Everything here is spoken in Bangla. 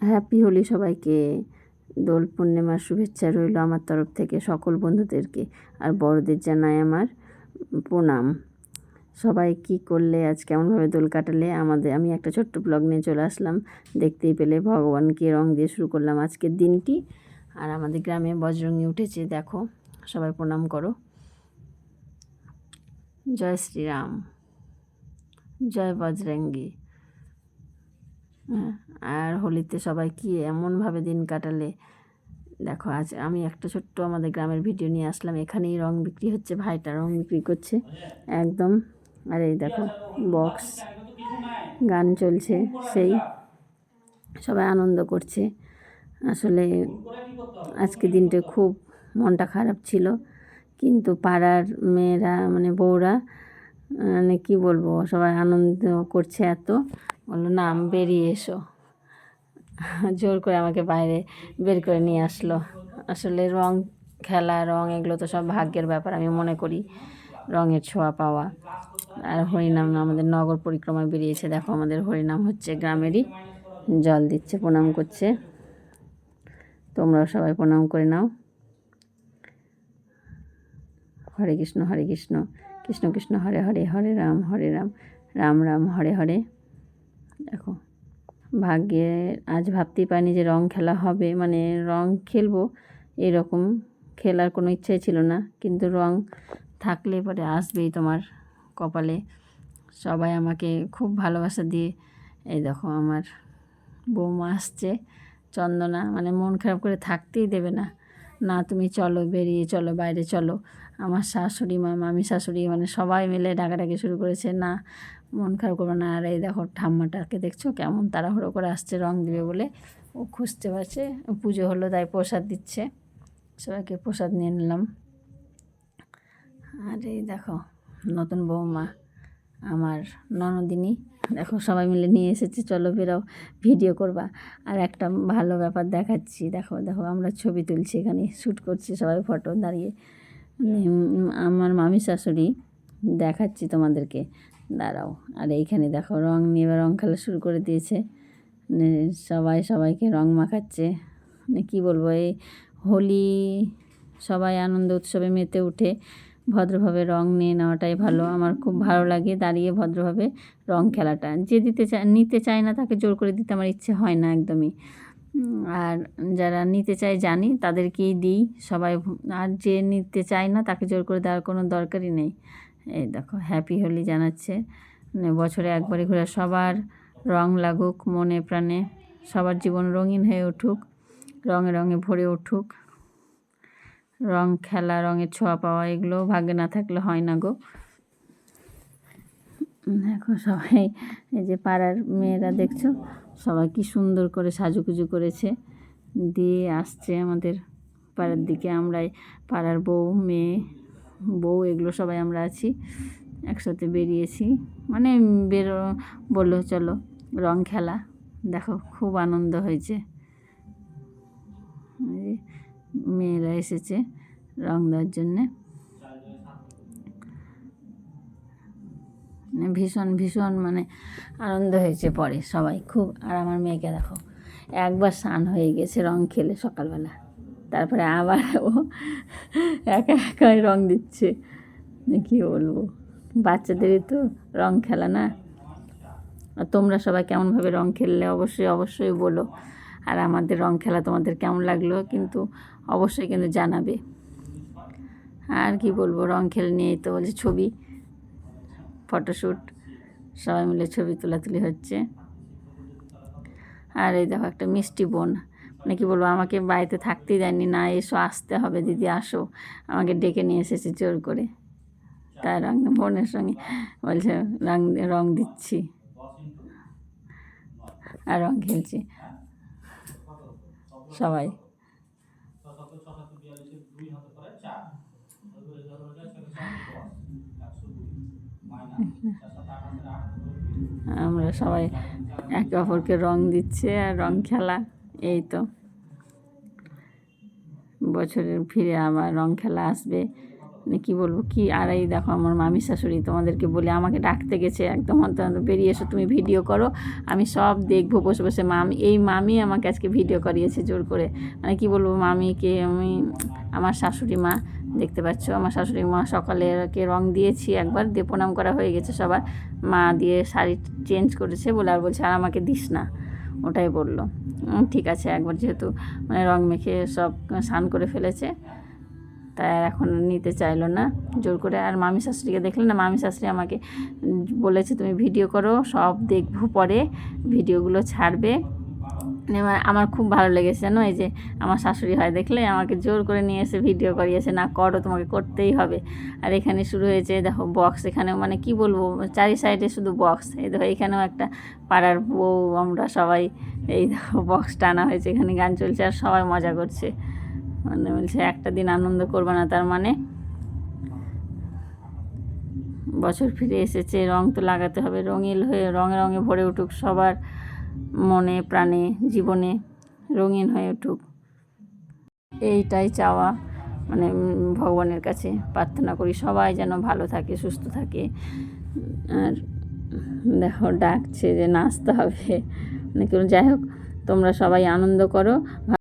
হ্যাপি হোলি সবাইকে। দোল পূর্ণিমার শুভেচ্ছা রইল আমার তরফ থেকে সকল বন্ধুদেরকে আর বড়দের জানাই আমার প্রণাম। সবাই কি করলে, আজ কেমনভাবে দোল কাটালে? আমাদের, আমি একটা ছোট্ট ব্লগ নিয়ে চলে আসলাম। দেখতেই পেলে ভগবানকে রং দিয়ে শুরু করলাম আজকের দিনটি। আর আমাদের গ্রামে বজরঙ্গি উঠেছে, দেখো, সবাই প্রণাম করো। জয় শ্রীরাম। জয় বজরঙ্গি। আর হোলিতে সবাই কি এমনভাবে দিন কাটালে? দেখো, আজ আমি একটা ছোট্ট আমাদের গ্রামের ভিডিও নিয়ে আসলাম। এখানেই রং বিক্রি হচ্ছে, ভাইটা রং বিক্রি করছে। একদম, আর এই দেখো বক্স গান চলছে, সেই। সবাই আনন্দ করছে। আসলে আজকে দিনটা খুব মনটা খারাপ ছিল। কিন্তু পাড়ার মেয়েরা মানে বউরা মানে কী বলব, সবাই আনন্দ করছে এত। বলল, না বেরিয়ে এসো। জোর করে আমাকে বাইরে বের করে নিয়ে আসলো। আসলে রং খেলা, রং এগুলো তো সব ভাগ্যের ব্যাপার, আমি মনে করি রঙের ছোঁয়া পাওয়া। আর হরিনাম আমাদের নগর পরিক্রমায় বেরিয়েছে। দেখো, আমাদের হরিনাম হচ্ছে গ্রামেরই জল দিচ্ছে, প্রণাম করছে। তোমরাও সবাই প্রণাম করে নাও। হরে কৃষ্ণ হরে কৃষ্ণ। কৃষ্ণ কৃষ্ণ, হরে হরে হরে রাম হরে রাম। রাম রাম, হরে হরে। দেখো। ভাগ্যে আজ ভাবতেই পারিনি যে রং খেলা হবে। মানে রং খেলব এরকম খেলার কোনো ইচ্ছাই ছিল না। কিন্তু রং থাকলে পরে আসবেই তোমার কপালে। সবাই আমাকে খুব ভালোবাসা দিয়ে, এই দেখো আমার বৌমা আসছে, চন্দনা মানে মন খারাপ করে থাকতেই দেবে না। না, তুমি চলো, বেরিয়ে চলো, বাইরে চলো। আমার শাশুড়ি মা, মামি শাশুড়ি মানে সবাই মিলে ডাকাডাকি শুরু করেছে। না মন খারাপ করবে না। আর এই দেখো ঠাম্মাটাকে দেখছ কেমন তাড়াহুড়ো করে আসছে, রং দিবে বলে। ও খুঁজতে পারছে পুজো হলো তাই প্রসাদ দিচ্ছে। সবাইকে প্রসাদ নিয়ে নিলাম। আর এই দেখো নতুন বৌমা, আমার ননদিনী। দেখো সবাই মিলে নিয়ে এসেছি, চলো বেরাও, ভিডিও করবা। আর একটা ভালো ব্যাপার দেখাচ্ছি, দেখো দেখো, আমরা ছবি তুলছি এখানে শ্যুট করছি সবাই ফটো দাঁড়িয়ে। আমার মামি শাশুড়ি দেখাচ্ছি তোমাদেরকে। দাঁড়াও। আর এইখানে দেখো রং নিয়ে রং খেলা শুরু করে দিয়েছে। সবাই সবাইকে রং মাখাচ্ছে। মানে কী বলব, এই হোলি সবাই আনন্দ উৎসবে মেতে উঠে ভদ্রভাবে রং নিয়ে নেওয়াটাই ভালো। আমার খুব ভালো লাগে দাঁড়িয়ে ভদ্রভাবে রং খেলাটা। যে দিতে চায়, নিতে চায় না তাকে জোর করে দিতে আমার ইচ্ছে হয় না একদমই। আর যারা নিতে চায় জানি, তাদেরকেই দিই। সবাই আর যে নিতে চায় না তাকে জোর করে দেওয়ার কোনো দরকারই নেই। এই দেখো হ্যাপি হোলি জানাচ্ছে। মানে বছরে একবারই ঘুরে, সবার রং লাগুক, মনে প্রাণে, সবার জীবন রঙিন হয়ে উঠুক, রঙে রঙে ভরে উঠুক। রং খেলা, রঙের ছোঁয়া পাওয়া, এগুলো ভাগ্যে না থাকলে হয় না গো। দেখো সবাই, এই যে পাড়ার মেয়েরা দেখছ, সবাই কি সুন্দর করে সাজুকুজু করেছে। দিয়ে আসছে আমাদের পাড়ার দিকে, আমরাই পাড়ার বউ, মেয়ে বউ, এগুলো সবাই আমরা আছি, একসাথে বেরিয়েছি। মানে বেরো, বলল, চলো, রং খেলা, দেখো, খুব আনন্দ হয়েছে। মেয়েরা এসেছে রং দেওয়ার জন্যে। মানে ভীষণ ভীষণ মানে আনন্দ হয়েছে পরে সবাই, খুব। আর আমার মেয়েকে দেখো, একবার স্নান হয়ে গেছে রং খেলে সকালবেলা। তারপরে আবার ও একা একাই রং দিচ্ছে। কী বলব? বাচ্চাদেরই তো রং খেলা না। আর তোমরা সবাই কেমনভাবে রং খেললে অবশ্যই অবশ্যই বলো। আর আমাদের রং খেলা তোমাদের কেমন লাগল কিন্তু অবশ্যই কিন্তু জানাবে। আর কি বলব, রং খেলে নিয়েই তো বলছে ছবি ফটোশ্যুট সবাই মিলে ছবি তোলাতুলি হচ্ছে। আর এই দেখো একটা মিষ্টি বোন। মানে কী বলব, আমাকে বাড়িতে থাকতেই দেয়নি না, এসো, আসতে হবে, দিদি, আসো। আমাকে ডেকে নিয়ে এসেছে জোর করে। তাই রং, বোনের সঙ্গে বলছে, রং রং দিচ্ছি। আর রং খেলছি। সবাই। আমরা সবাই একে অপরকে রং দিচ্ছে আর রং খেলা। এই তো। বছরের ফিরে আবার রং খেলা আসবে। মানে কী বলব, কি আর এই দেখো আমার মামি শাশুড়ি তোমাদেরকে বলে আমাকে ডাকতে গেছে একদম, অন্তত বেরিয়ে এসো, তুমি ভিডিও করো, আমি সব দেখব, বসে বসে। মামি, এই মামি আমাকে আজকে ভিডিও করিয়েছে জোর করে। মানে কি বলব, মামিকে আমি, আমার শাশুড়ি মা, দেখতে পাচ্ছ? আমার শাশুড়ি মা সকালে কে রং দিয়েছি একবার, দিয়ে প্রণাম করা হয়ে গেছে সবার। মা দিয়ে শাড়ি চেঞ্জ করেছে বলে আর বলছে, আর আমাকে দিস না। ওটাই বলল। ঠিক আছে, একবার যেহেতু মানে রং মেখে সব স্নান করে ফেলেছে তাই আর এখন নিতে চাইলো না, জোর করে। আর মামি শাশুড়িকে দেখলে না, মামি শাশুড়ি আমাকে বলেছে, তুমি ভিডিও করো, সব দেখব পরে, ভিডিওগুলো ছাড়বে। আমার খুব ভালো লেগেছে, জানো? এই যে আমার শাশুড়ি হয় দেখলে আমাকে জোর করে নিয়ে এসে ভিডিও করিয়েছে, না, করো, তোমাকে করতেই হবে। আর এখানে শুরু হয়েছে, দেখো বক্স এখানে মানে কি বলব, চারি সাইডে শুধু বক্স এই দেখো, এখানেও একটা পাড়ার বউ, আমরা সবাই এই দেখো বক্স টানা হয়েছে, এখানে গান চলছে আর সবাই মজা করছে। মানে বলছে, একটা দিন আনন্দ করবে না তার মানে? বছর ফিরে এসেছে, রং তো লাগাতে হবে, রঙিল হয়ে, রঙে রঙে ভরে উঠুক সবার। মনে, প্রাণে, জীবনে রঙিন হয়ে উঠুক। এইটাই চাওয়া। মানে ভগবানের কাছে প্রার্থনা করি সবাই যেন ভালো থাকে, সুস্থ থাকে। আর দেখো, ডাকছে যে নাচতে হবে। মানে যাই হোক, তোমরা সবাই আনন্দ করো।